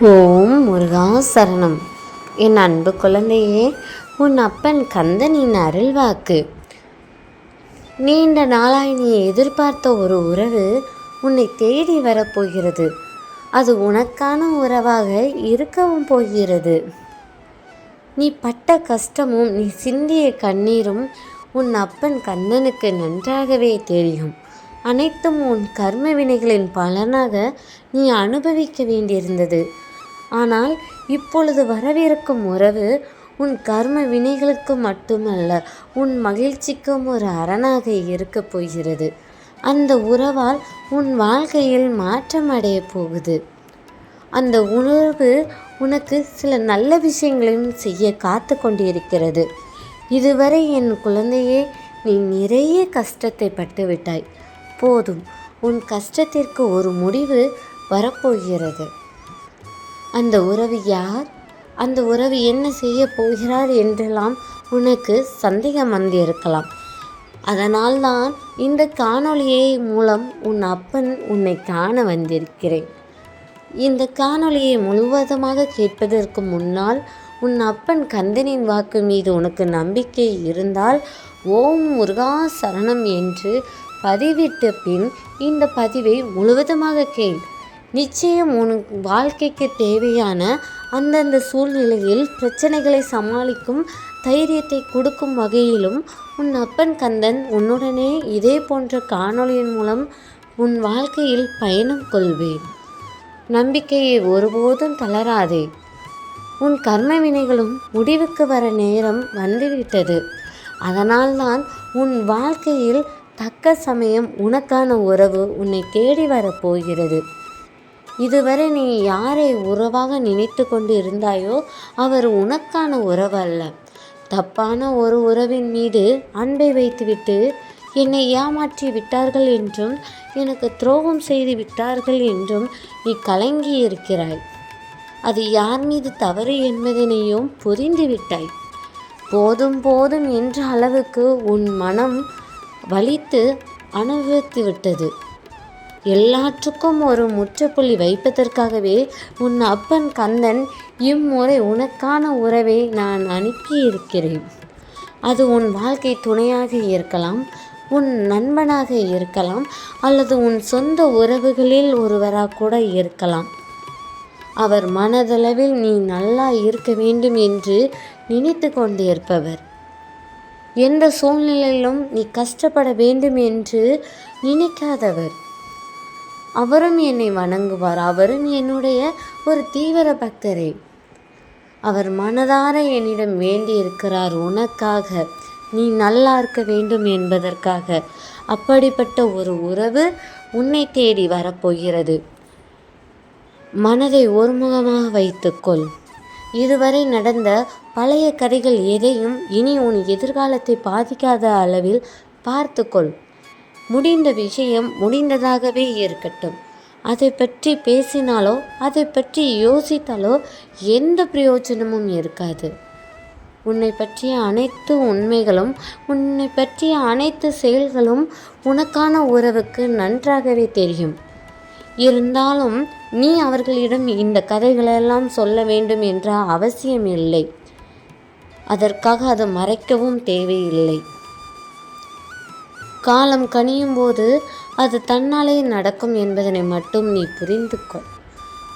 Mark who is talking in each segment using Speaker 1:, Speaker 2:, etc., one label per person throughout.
Speaker 1: ஓம் முருகா சரணம். என் அன்பு குழந்தையே உன் அப்பன் கந்தனின் அருள்வாக்கு. நீண்ட நாளாய் நீ எதிர்பார்த்த ஒரு உறவு உன்னை தேடி வரப்போகிறது அது உனக்கான உறவாக இருக்கவும் போகிறது. நீ பட்ட கஷ்டமும் நீ சிந்திய கண்ணீரும் உன் அப்பன் கண்ணனுக்கு நன்றாகவே தெரியும். அனைத்தும் உன் கர்ம வினைகளின் பலனாக நீ அனுபவிக்க வேண்டியிருந்தது. ஆனால் இப்பொழுது வரவிருக்கும் உறவு உன் கர்ம வினைகளுக்கு மட்டுமல்ல உன் மகிழ்ச்சிக்கும் ஒரு அரணாக இருக்கப் போகிறது. அந்த உறவால் உன் வாழ்க்கையில் மாற்றம் அடையப் போகுது. அந்த உணர்வு உனக்கு சில நல்ல விஷயங்களையும் செய்ய காத்து கொண்டிருக்கிறது. இதுவரை என் குழந்தையே நீ நிறைய கஷ்டத்தை பட்டு விட்டாய் போதும் உன் கஷ்டத்திற்கு ஒரு முடிவு வரப்போகிறது. அந்த உறவு யார்? அந்த உறவு என்ன செய்ய போகிறார் என்றெல்லாம் உனக்கு சந்தேகம் வந்திருக்கலாம். அதனால்தான் இந்த காணொளியை மூலம் உன் அப்பன் உன்னை காண வந்திருக்கிறேன். இந்த காணொளியை முழுவதுமாக கேட்பதற்கு முன்னால் உன் அப்பன் கந்தனின் வாக்கு மீது உனக்கு நம்பிக்கை இருந்தால் ஓம் முருகா சரணம் என்று பதிவிட்ட பின் இந்த பதிவை முழுவதுமாக கேள். நிச்சயம் உனக்கு வாழ்க்கைக்கு தேவையான அந்தந்த சூழ்நிலையில் பிரச்சனைகளை சமாளிக்கும் தைரியத்தை கொடுக்கும் வகையிலும் உன் அப்பன் கந்தன் உன்னுடனே இதே போன்ற காணொளியின் மூலம் உன் வாழ்க்கையில் பயணம் கொள்வேன். நம்பிக்கையை ஒருபோதும் தளராதே. உன் கர்ம வினைகளும் முடிவுக்கு வர நேரம் வந்துவிட்டது. அதனால்தான் உன் வாழ்க்கையில் தக்க சமயம் உனக்கான உறவு உன்னை தேடி வரப்போகிறது இதுவரை நீ யாரை உறவாக நினைத்து கொண்டு இருந்தாயோ அவர் உனக்கான உறவு அல்ல தப்பான ஒரு உறவின் மீது அன்பை வைத்துவிட்டு என்னை ஏமாற்றி விட்டார்கள் என்றும் எனக்கு துரோகம் செய்து விட்டார்கள் என்றும் நீ கலங்கி இருக்கிறாய் அது யார் மீது தவறு என்பதனையும் புரிந்து விட்டாய். போதும் போதும் என்ற அளவுக்கு உன் மனம் வலித்து அனுபவித்து விட்டது. எல்லாற்றுக்கும் ஒரு முற்றுப்புள்ளி வைப்பதற்காகவே உன் அப்பன் கந்தன் இம்முறை உனக்கான உறவை நான் அனுப்பியிருக்கிறேன். அது உன் வாழ்க்கை துணையாக இருக்கலாம் உன் நண்பனாக இருக்கலாம் அல்லது உன் சொந்த உறவுகளில் ஒருவராக கூட இருக்கலாம். அவர் மனதளவில் நீ நல்லா இருக்க வேண்டும் என்று நினைத்து கொண்டிருப்பவர். எந்த சூழ்நிலையிலும் நீ கஷ்டப்பட வேண்டும் என்று நினைக்காதவர். அவரும் என்னை வணங்குவார். அவரும் என்னுடைய ஒரு தீவிர பக்தரே. அவர் மனதார என்னிடம் வேண்டி இருக்கிறார் உனக்காக நீ நல்லா இருக்க வேண்டும் என்பதற்காக அப்படிப்பட்ட ஒரு உறவு உன்னை தேடி வரப்போகிறது. மனதை ஒருமுகமாக வைத்துக்கொள். இதுவரை நடந்த பழைய கதைகள் எதையும் இனி உன் எதிர்காலத்தை பாதிக்காத அளவில் பார்த்துக்கொள். முடிந்த விஷயம் முடிந்ததாகவே இருக்கட்டும். அதை பற்றி பேசினாலோ அதை பற்றி யோசித்தாலோ எந்த பிரயோஜனமும் இருக்காது. உன்னை பற்றிய அனைத்து உண்மைகளும் உன்னை பற்றிய அனைத்து செயல்களும் உனக்கான உறவுக்கு நன்றாகவே தெரியும். இருந்தாலும் நீ அவர்களிடம் இந்த கதைகளெல்லாம் சொல்ல வேண்டும் என்ற அவசியம் இல்லை அதற்காக அது மறைக்கவும் தேவையில்லை. காலம் கனியும் போது அது தன்னாலே நடக்கும் என்பதனை மட்டும் நீ புரிந்து கொள்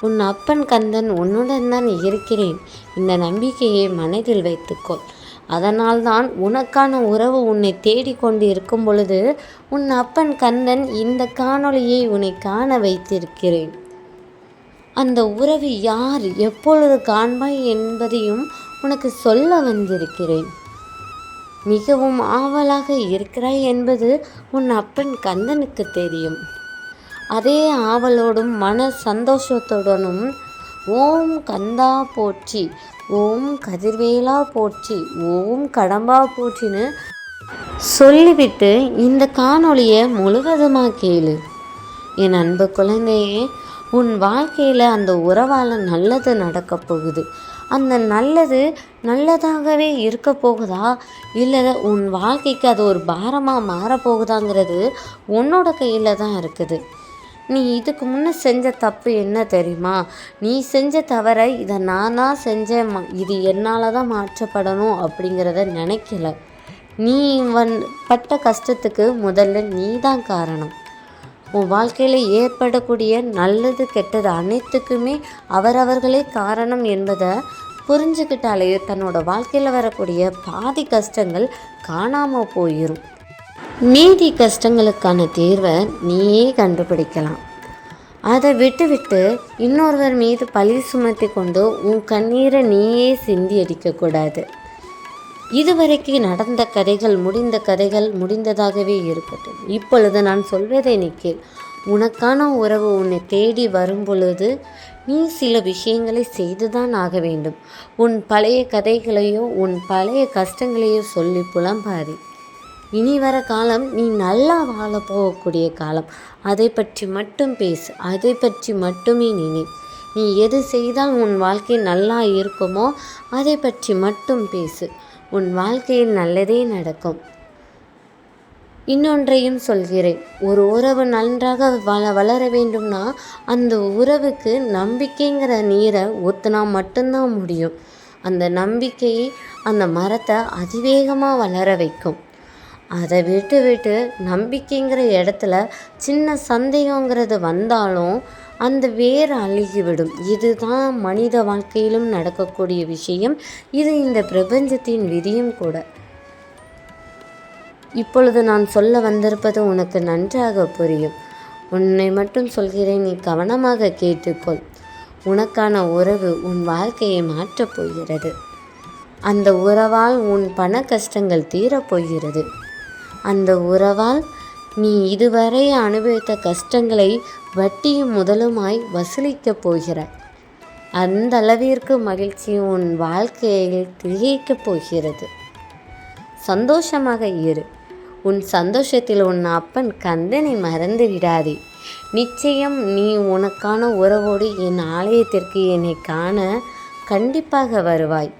Speaker 1: உன் அப்பன் கந்தன் உன்னுடன் தான் இருக்கிறேன். இந்த நம்பிக்கையை மனதில் வைத்துக்கொள் அதனால்தான் உனக்கான உறவு உன்னை தேடிக்கொண்டு இருக்கும் பொழுது உன் அப்பன் கந்தன் இந்த காணொளியை உன்னை காண வைத்திருக்கிறேன். அந்த உறவு யார் எப்பொழுது காண்பாய் என்பதையும் உனக்கு சொல்ல வந்திருக்கிறேன். மிகவும் ஆவலாக இருக்கிறாய் என்பது உன் அப்பன் கந்தனுக்கு தெரியும். அதே ஆவலோடும் மன சந்தோஷத்துடனும் ஓம் கந்தா போற்றி ஓம் கதிர்வேலா போற்றி ஓம் கடம்பா போற்றின்னு சொல்லிவிட்டு இந்த காணொளியை முழுவதுமாக கேளு. என் அன்பு குழந்தையே உன் வாழ்க்கையில் அந்த உறவால் நல்லது நடக்கப் போகுது. அந்த நல்லது நல்லதாகவே இருக்க போகுதா? இல்லை உன் வாழ்க்கைக்கு அது ஒரு பாரமாக மாறப்போகுதாங்கிறது உன்னோட கையில் தான் இருக்குது. நீ இதுக்கு முன்னே செஞ்ச தப்பு என்ன தெரியுமா? நீ செஞ்ச தவறை இதை நானாக செஞ்சேன் இது என்னால் தான் மாற்றப்படணும் அப்படிங்கிறத நினைக்கல. நீ வந் பட்ட கஷ்டத்துக்கு முதல்ல நீ தான் காரணம். உன் வாழ்க்கையில் ஏற்படக்கூடிய நல்லது கெட்டது அனைத்துக்குமே அவரவர்களே காரணம் என்பதை புரிஞ்சுக்கிட்டாலே தன்னோட வாழ்க்கையில் வரக்கூடிய பாதி கஷ்டங்கள் காணாமல் போயிடும் மீதி கஷ்டங்களுக்கான தீர்வை நீயே கண்டுபிடிக்கலாம். அதை விட்டுவிட்டு இன்னொருவர் மீது பழி சுமத்தி கொண்டு உன் கண்ணீரை நீயே சிந்தி அடிக்கக்கூடாது இதுவரைக்கும் நடந்த கதைகள் முடிந்த கதைகள் முடிந்ததாகவே இருக்கட்டும். இப்பொழுது நான் சொல்வதை நிற்கேன் உனக்கான உறவு உன்னை தேடி வரும் பொழுது நீ சில விஷயங்களை செய்துதான் ஆக வேண்டும். உன் பழைய கதைகளையோ உன் பழைய கஷ்டங்களையோ சொல்லி புலம்பாதே. இனி வர காலம் நீ நல்லா வாழ போகக்கூடிய காலம். அதை பற்றி மட்டும் பேசு அதை பற்றி மட்டுமே நினை. நீ எது செய்தால் உன் வாழ்க்கை நல்லா இருக்குமோ அதை பற்றி மட்டும் பேசு. உன் வாழ்க்கையில் நல்லதே நடக்கும். இன்னொன்றையும் சொல்கிறேன். ஒரு உறவு நன்றாக வள வளர வேண்டும்னா அந்த உறவுக்கு நம்பிக்கைங்கிற நீரை ஊற்றினா மட்டும்தான் முடியும். அந்த நம்பிக்கை அந்த மரத்தை அதிவேகமாக வளர வைக்கும். அதை விட்டு விட்டு நம்பிக்கைங்கிற இடத்துல சின்ன சந்தேகங்கிறது வந்தாலும் அந்த வேர் அழுகிவிடும். இதுதான் மனித வாழ்க்கையிலும் நடக்கக்கூடிய விஷயம். இது இந்த பிரபஞ்சத்தின் விதியும் கூட. இப்பொழுது நான் சொல்ல வந்திருப்பது உனக்கு நன்றாக புரியும். உன்னை மட்டும் சொல்கிறேன் நீ கவனமாக கேட்டுக்கொள். உனக்கான உறவு உன் வாழ்க்கையை மாற்றப் போகிறது. அந்த உறவால் உன் பண கஷ்டங்கள் தீரப்போகிறது. அந்த உறவால் நீ இதுவரை அனுபவித்த கஷ்டங்களை வட்டியும் முதலுமாய் வசூலிக்கப் போகிறாய். அந்த அளவிற்கு மகிழ்ச்சி உன் வாழ்க்கையில் திகைக்கப் போகிறது. சந்தோஷமாக இரு. உன் சந்தோஷத்தில் உன் அப்பன் கந்தனை மறந்து விடாதே. நிச்சயம் நீ உனக்கான உறவோடு என் ஆலயத்திற்கு என்னை காண கண்டிப்பாக வருவாய்.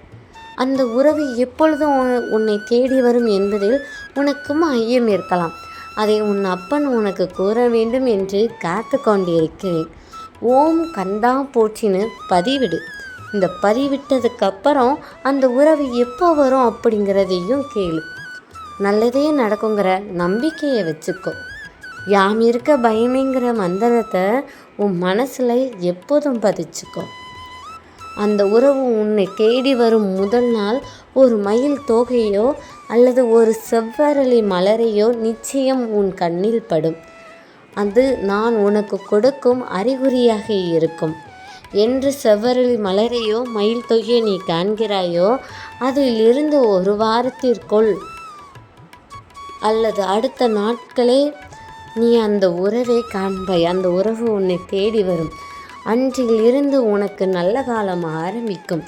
Speaker 1: அந்த உறவு எப்பொழுதும் உன்னை தேடி வரும் என்பதில் உனக்கும் ஐயம் இருக்கலாம். அதை உன் அப்பன் உனக்கு கூற வேண்டும் என்று காத்து கொண்டிருக்கிறேன். ஓம் கந்தா போற்றின்னு பதிவிடு. இந்த பதிவிட்டதுக்கப்புறம் அந்த உறவு எப்போ வரும் அப்படிங்கிறதையும் கேளு. நல்லதே நடக்குங்கிற நம்பிக்கையை வச்சுக்கோ. யாம் இருக்க பயமேங்கிற மந்திரத்தை உன் மனசில் எப்போதும் பதிச்சுக்கோ. அந்த உறவு உன்னை தேடி வரும் முதல் நாள் ஒரு மயில் தோகையோ அல்லது ஒரு செவ்வரளி மலரையோ நிச்சயம் உன் கண்ணில் படும். அது நான் உனக்கு கொடுக்கும் அறிகுறியாக இருக்கும். என்று செவ்வரளி மலரையோ மயில் தொகையோ நீ காண்கிறாயோ அதிலிருந்து ஒரு வாரத்திற்குள் அல்லது அடுத்த நாட்களே நீ அந்த உறவை காண்பாய். அந்த உறவு உன்னை தேடி வரும். அன்றிலிருந்து உனக்கு நல்ல காலம் ஆரம்பிக்கும்.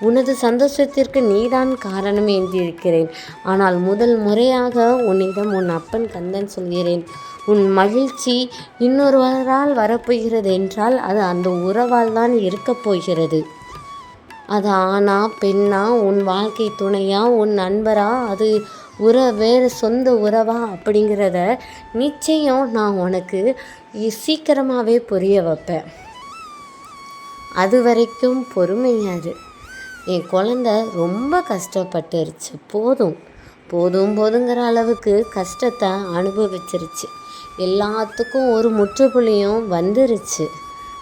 Speaker 1: உனது சந்தோஷத்திற்கு நீதான் காரணம் என்றிருக்கிறேன். ஆனால் முதல் முறையாக உன்னிடம் உன் அப்பன் கந்தன் சொல்கிறேன். உன் மகிழ்ச்சி இன்னொருவரால் வரப்போகிறது என்றால் அது அந்த உறவால் தான் இருக்கப் போகிறது. அது ஆணா பெண்ணா உன் வாழ்க்கை துணையா உன் நண்பரா அது உற வேறு சொந்த உறவா அப்படிங்கிறத நிச்சயம் நான் உனக்கு சீக்கிரமாகவே புரிய வைப்பேன். அது வரைக்கும் பொறுமையாரு என் குழந்த ரொம்ப கஷ்டப்பட்டுருச்சு. போதும். போதும் போதுங்கிற அளவுக்கு கஷ்டத்தை அனுபவிச்சிருச்சு. எல்லாத்துக்கும் ஒரு முற்றுப்புள்ளியும் வந்துருச்சு.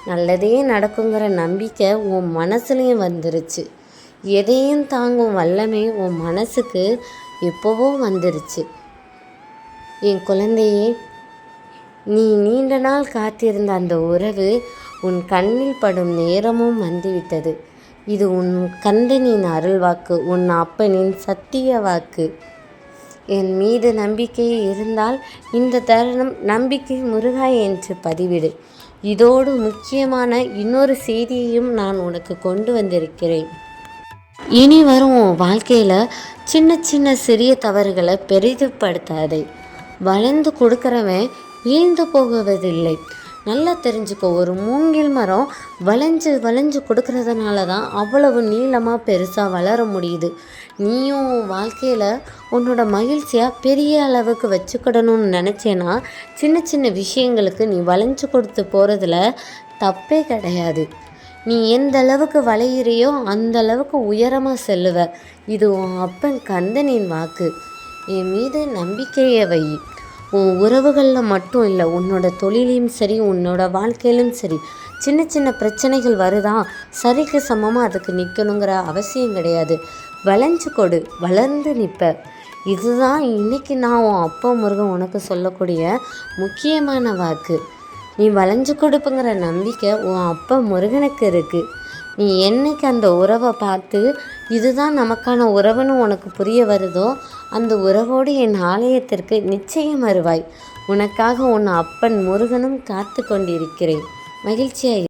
Speaker 1: நல்லதே நடக்குங்கிற நம்பிக்கை உன் மனசுலேயும் வந்துருச்சு. எதையும் தாங்கும் வல்லமை உன் மனசுக்கு எப்போவோ வந்துருச்சு. என் குழந்தையே நீ நீண்ட நாள் காத்திருந்த அந்த உறவு உன் கண்ணில் படும் நேரமும் வந்துவிட்டது. இது உன் கந்தனின் அருள்வாக்கு உன் அப்பனின் சத்திய வாக்கு. என் மீது நம்பிக்கை இருந்தால் இந்த தருணம் நம்பிக்கை முருகா என்று பதிவிடு. இதோடு முக்கியமான இன்னொரு செய்தியையும் நான் உனக்கு கொண்டு வந்திருக்கிறேன். இனி வரும் வாழ்க்கையில் சின்ன சின்ன சிறிய தவறுகளை பெரிதுபடுத்தாதே. வளர்ந்து கொடுக்குறவன் வீழ்ந்து போகுவதில்லை. நல்லா தெரிஞ்சுக்கோ ஒரு மூங்கில் மரம் வளைஞ்சு வளைஞ்சு கொடுக்கறதுனால தான் அவ்வளவு நீளமாக பெருசாக வளர முடியுது. நீயும் வாழ்க்கையில் உன்னோட மகிழ்ச்சியாக பெரிய அளவுக்கு வச்சுக்கிடணும்னு நினச்சேன்னா சின்ன சின்ன விஷயங்களுக்கு நீ வளைஞ்சு கொடுத்து போகிறதுல தப்பே கிடையாது. நீ எந்த அளவுக்கு வளையிறியோ அந்த அளவுக்கு உயரமாக செல்லுவ. இது உன் அப்பன் கந்தனின் வாக்கு. என் மீது நம்பிக்கையை வை. உன் உறவுகளில் மட்டும் இல்லை உன்னோட தொழிலையும் சரி உன்னோட வாழ்க்கையிலும் சரி சின்ன சின்ன பிரச்சனைகள் வருதா? சரிக்கு சமமாக அதுக்கு நிற்கணுங்கிற அவசியம் கிடையாது. வளைஞ்சு கொடு வளர்ந்து நிற்ப. இதுதான் இன்னைக்கு நான் உன் அப்பா முருகன் உனக்கு சொல்லக்கூடிய முக்கியமான வாக்கு. நீ வளைஞ்சு கொடுப்புங்கிற நம்பிக்கை உன் அப்பா முருகனுக்கு இருக்குது நீ என்னைக்கு அந்த உறவை பார்த்து இதுதான் நமக்கான உறவுன்னு உனக்கு புரிய வருதோ அந்த உறவோடு என் ஆலயத்திற்கு நிச்சயம் வருவாய். உனக்காக உன் அப்பன் முருகனும் காத்து கொண்டிருக்கிறேன். மகிழ்ச்சியாய்